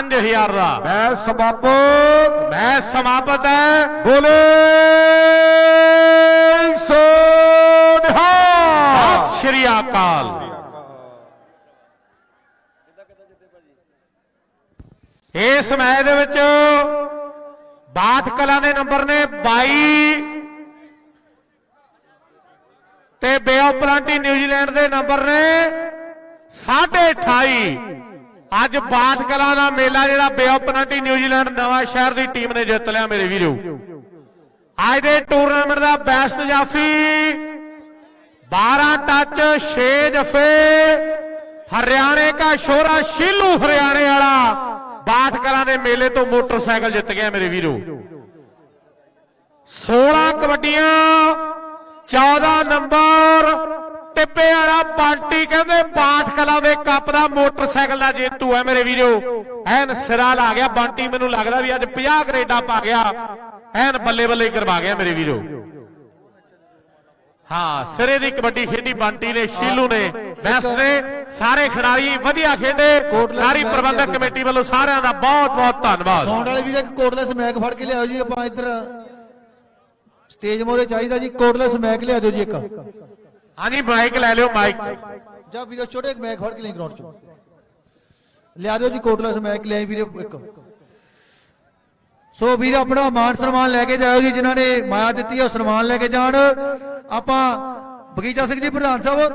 5000 ਦਾ। ਮੈਂ ਸਮਾਪਤ। ਮੈਂ ਸਮਾਪਤ ਹੈ। ਬੋਲੇ ਸੋ ਨਿਹਾਲ ਸਤਿ ਸ਼੍ਰੀ ਅਕਾਲ। ਇਸ ਮੈਚ ਦੇ ਵਿੱਚ ਬਾਤ ਕਲਾ ਦੇ ਨੰਬਰ ਨੇ 22 ਤੇ Bay of Plenty New Zealand ਦੇ ਨੰਬਰ ਨੇ 28.5 ਅੱਜ ਬਾਤ ਕਲਾ ਦਾ ਮੇਲਾ ਜਿਹੜਾ ਬੇ ਨਿਊਜ਼ੀਲੈਂਡ ਨਵਾਂ ਸ਼ਹਿਰ ਦੀ ਟੀਮ ਨੇ ਜਿੱਤ ਲਿਆ ਮੇਰੇ ਵੀਰੋ। ਅੱਜ ਦੇ ਟੂਰਨਾਮੈਂਟ ਦਾ ਬੈਸਟ ਜਾਫੀ 12 ਟੱਚ 6 ਜਫੇ, ਹਰਿਆਣੇ ਦਾ ਸ਼ੋਰਾ, ਸ਼ੀਲੂ ਹਰਿਆਣੇ ਵਾਲਾ ਬਾਤ ਕਲਾਂ ਦੇ ਮੇਲੇ ਤੋਂ ਮੋਟਰਸਾਈਕਲ ਜਿੱਤ ਗਿਆ ਮੇਰੇ ਵੀਰੋ। 16 ਕਬੱਡੀਆਂ 14 ਨੰਬਰ ਟਿੱਪੇ ਵਾਲਾ ਬੰਟੀ ਕਹਿੰਦੇ ਬਾਤ ਕਲਾਂ ਦੇ ਕੱਪ ਦਾ ਮੋਟਰਸਾਈਕਲ ਦਾ ਜੇਤੂ ਹੈ ਮੇਰੇ ਵੀਰੋ। ਐਨ ਸਿਰਾ ਲਾ ਗਿਆ ਬੰਟੀ ਮੈਨੂੰ ਲੱਗਦਾ ਵੀ ਅੱਜ 50 ਗਰੇਡਾ ਪਾ ਗਿਆ। ਐਨ ਬੱਲੇ ਬੱਲੇ ਕਰਵਾ ਗਿਆ ਮੇਰੇ ਵੀਰੋ। ਹਾਂ ਸਿਰੇ ਦੀ ਕਬੱਡੀ ਖੇਡੀ ਬੰਟੀ ਨੇ ਸ਼ੀਲੂ ਨੇ ਬੈਸ ਨੇ ਸਾਰੇ ਖਿਡਾਰੀ ਵਧੀਆ ਖੇਡੇ। ਸਾਰੀ ਪ੍ਰਬੰਧਕ ਕਮੇਟੀ ਵੱਲੋਂ ਸਾਰਿਆਂ ਦਾ ਬਹੁਤ ਬਹੁਤ ਧੰਨਵਾਦ। ਸੌਂਡ ਵਾਲੇ ਵੀਰੇ ਇੱਕ ਕੋਟਲੈਸ ਮੈਕ ਫੜ ਕੇ ਲਿਆਓ ਜੀ ਆਪਾਂ ਇੱਧਰ ਸਟੇਜ ਮੋਰੇ ਚਾਹੀਦਾ ਜੀ ਕੋਟਲੈਸ ਮੈਕ ਲਿਆ ਦਿਓ ਜੀ ਇੱਕ। ਹਾਂਜੀ ਮਾਈਕ ਲੈ ਲਿਓ ਮਾਈਕ ਜਾਂ ਵੀਰੇ ਛੋਟੇ ਮੈਕ ਫੜ ਕੇ ਲਈ ਗਰਾਊਂਡ ਚੋਂ ਲਿਆ ਦਿਓ ਜੀ ਕੋਟਲਾ ਮੈਕ ਲਿਆਈ ਵੀਰੇ ਇੱਕ ਸੋ ਵੀਰ ਆਪਣਾ ਮਾਨ ਸਨਮਾਨ ਲੈ ਕੇ ਜਾਇਓ ਜੀ ਜਿਨ੍ਹਾਂ ਨੇ ਮਾਇਆ ਦਿੱਤੀ ਹੈ ਉਹ ਸਨਮਾਨ ਲੈ ਕੇ ਜਾਣ ਆਪਾਂ ਬਗੀਚਾ ਸਿੰਘ ਜੀ ਪ੍ਰਧਾਨ ਸਾਹਿਬ